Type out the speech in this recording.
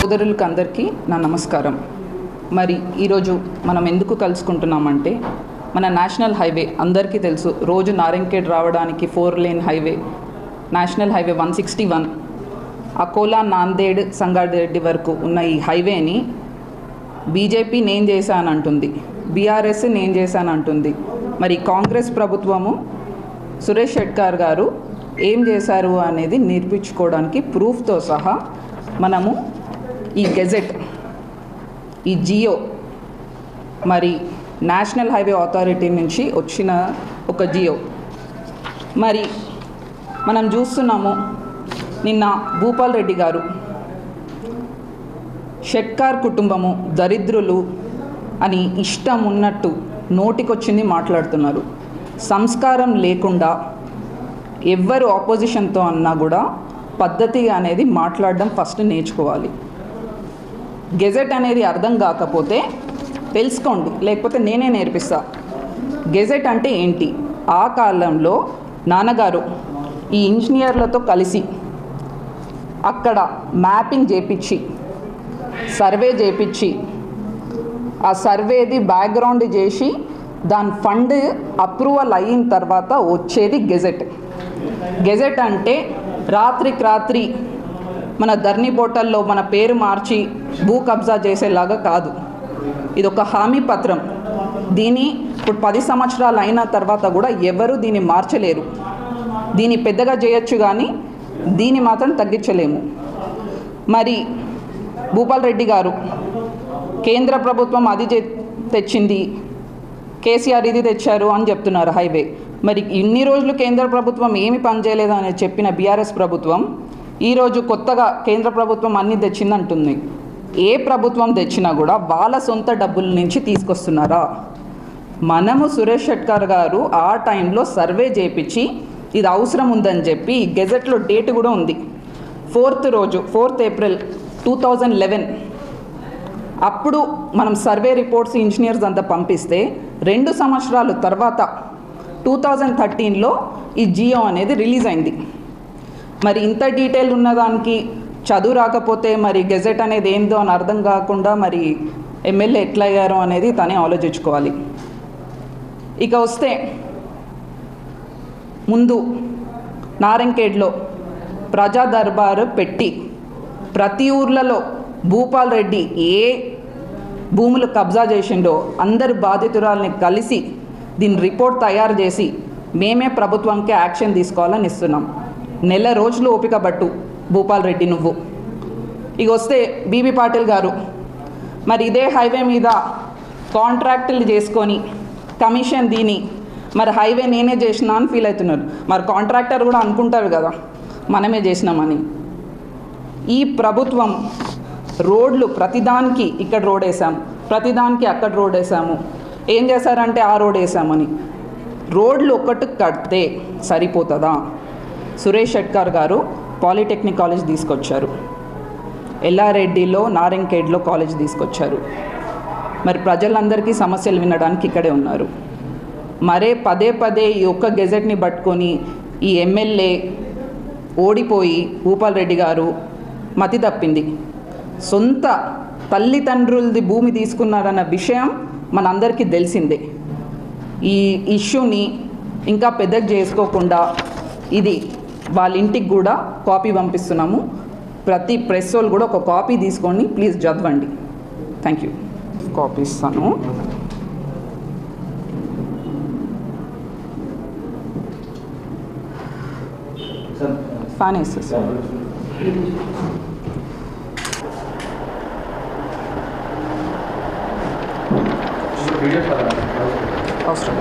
సోదరులకు అందరికీ నా నమస్కారం. మరి ఈరోజు మనం ఎందుకు కలుసుకుంటున్నామంటే మన నేషనల్ హైవే అందరికీ తెలుసు రోజు నారంకేడ్ రావడానికి four lane highway national highway one sixty one. Akola Nanded Sangareddy వరకు ఉన్న ఈ హైవేని బీజేపీ నేను చేశానంటుంది బీఆర్ఎస్ నేను చేశానంటుంది. మరి కాంగ్రెస్ ప్రభుత్వము సురేష్ షెట్కార్ గారు ఏం చేశారు అనేది నేర్పించుకోవడానికి ప్రూఫ్తో సహా మనము ఈ గెజెట్ ఈ జియో మరి నేషనల్ హైవే అథారిటీ నుంచి వచ్చిన ఒక జియో. మరి మనం చూస్తున్నాము నిన్న భూపాల్ రెడ్డి గారు షెట్కార్ కుటుంబము దరిద్రులు అని ఇష్టం ఉన్నట్టు నోటికొచ్చింది మాట్లాడుతున్నారు. సంస్కారం లేకుండా ఎవ్వరు ఆపోజిషన్తో అన్నా కూడా పద్ధతి అనేది మాట్లాడడం ఫస్ట్ నేర్చుకోవాలి. గెజెట్ అనేది అర్థం కాకపోతే తెలుసుకోండి లేకపోతే నేనే నేర్పిస్తా. గెజెట్ అంటే ఏంటి? ఆ కాలంలో నాన్నగారు ఈ ఇంజనీర్లతో కలిసి అక్కడ మ్యాపింగ్ చేపించి సర్వే చేపించి ఆ సర్వేది బ్యాక్గ్రౌండ్ చేసి దాని ఫండ్ అప్రూవల్ అయిన తర్వాత వచ్చేది గెజెట్. గెజెట్ అంటే రాత్రికి రాత్రి మన ధర్ని పోర్టల్లో మన పేరు మార్చి భూ కబ్జా చేసేలాగా కాదు. ఇది ఒక హామీ పత్రం. దీని ఇప్పుడు పది సంవత్సరాలు అయిన తర్వాత కూడా ఎవరు దీన్ని మార్చలేరు. దీన్ని పెద్దగా చేయొచ్చు కానీ దీన్ని మాత్రం తగ్గించలేము. మరి భూపాల్ రెడ్డి గారు కేంద్ర ప్రభుత్వం అది తెచ్చింది కేసీఆర్ ఇది తెచ్చారు అని చెప్తున్నారు హైవే. మరి ఇన్ని రోజులు కేంద్ర ప్రభుత్వం ఏమి పనిచేయలేదు అని చెప్పిన బీఆర్ఎస్ ప్రభుత్వం ఈరోజు కొత్తగా కేంద్ర ప్రభుత్వం అన్ని తెచ్చిందంటుంది. ఏ ప్రభుత్వం తెచ్చినా కూడా వాళ్ళ సొంత డబ్బుల నుంచి తీసుకొస్తున్నారా? మనము సురేష్ షెట్కర్ గారు ఆ టైంలో సర్వే చేపించి ఇది అవసరం ఉందని చెప్పి గెజెట్లో డేట్ కూడా ఉంది. ఫోర్త్ రోజు fourth April two thousand eleven. అప్పుడు మనం సర్వే రిపోర్ట్స్ ఇంజనీర్స్ అంతా పంపిస్తే రెండు సంవత్సరాల తర్వాత టూ థౌజండ్ థర్టీన్లో ఈ జియో అనేది రిలీజ్ అయింది. మరి ఇంత డీటెయిల్ ఉన్నదానికి చదువు రాకపోతే మరి గెజెట్ అనేది ఏందో అని అర్థం కాకుండా మరి ఎమ్మెల్యే ఎట్లా అయ్యారో అనేది తనే ఆలోచించుకోవాలి. ఇక వస్తే ముందు నారంకేడ్లో ప్రజా దర్బారు పెట్టి ప్రతి ఊర్లలో భూపాల్ రెడ్డి ఏ భూములు కబ్జా చేసిండో అందరు బాధితురాల్ని కలిసి దీని రిపోర్ట్ తయారు చేసి మేమే ప్రభుత్వంకి యాక్షన్ తీసుకోవాలని ఇస్తున్నాం. నెల రోజులు ఓపిక పట్టు భూపాల్ రెడ్డి నువ్వు. ఇక వస్తే బీబీ పాటిల్ గారు మరి ఇదే హైవే మీద కాంట్రాక్టులు చేసుకొని కమిషన్ దీని మరి హైవే నేనే చేసినా అని ఫీల్ అవుతున్నారు. మరి కాంట్రాక్టర్ కూడా అనుకుంటారు కదా మనమే చేసినామని. ఈ ప్రభుత్వం రోడ్లు ప్రతిదానికి ఇక్కడ రోడ్ వేసాము ప్రతిదానికి అక్కడ రోడ్ వేసాము. ఏం చేశారంటే ఆ రోడ్ వేసామని. రోడ్లు ఒక్కటి కడితే సరిపోతుందా? సురేష్ షెట్కర్ గారు పాలిటెక్నిక్ కాలేజ్ తీసుకొచ్చారు. ఎల్లారెడ్డిలో నారంకేడ్లో కాలేజ్ తీసుకొచ్చారు. మరి ప్రజలందరికీ సమస్యలు వినడానికి ఇక్కడే ఉన్నారు. మరే పదే పదే ఈ ఒక్క గెజెట్ని పట్టుకొని ఈ ఎమ్మెల్యే ఓడిపోయి భూపాల్ రెడ్డి గారు మతి తప్పింది. సొంత తల్లిదండ్రులది భూమి తీసుకున్నారన్న విషయం మనందరికీ తెలిసిందే. ఈ ఇష్యూని ఇంకా పెద్దగా చేసుకోకుండా ఇది వాళ్ళ ఇంటికి కూడా కాపీ పంపిస్తున్నాము. ప్రతి ప్రెస్ వాళ్ళు కూడా ఒక కాపీ తీసుకొని ప్లీజ్ చదవండి. థ్యాంక్ యూ కాపీ ఇస్తాను. Fan Öyle kadar. Asrım.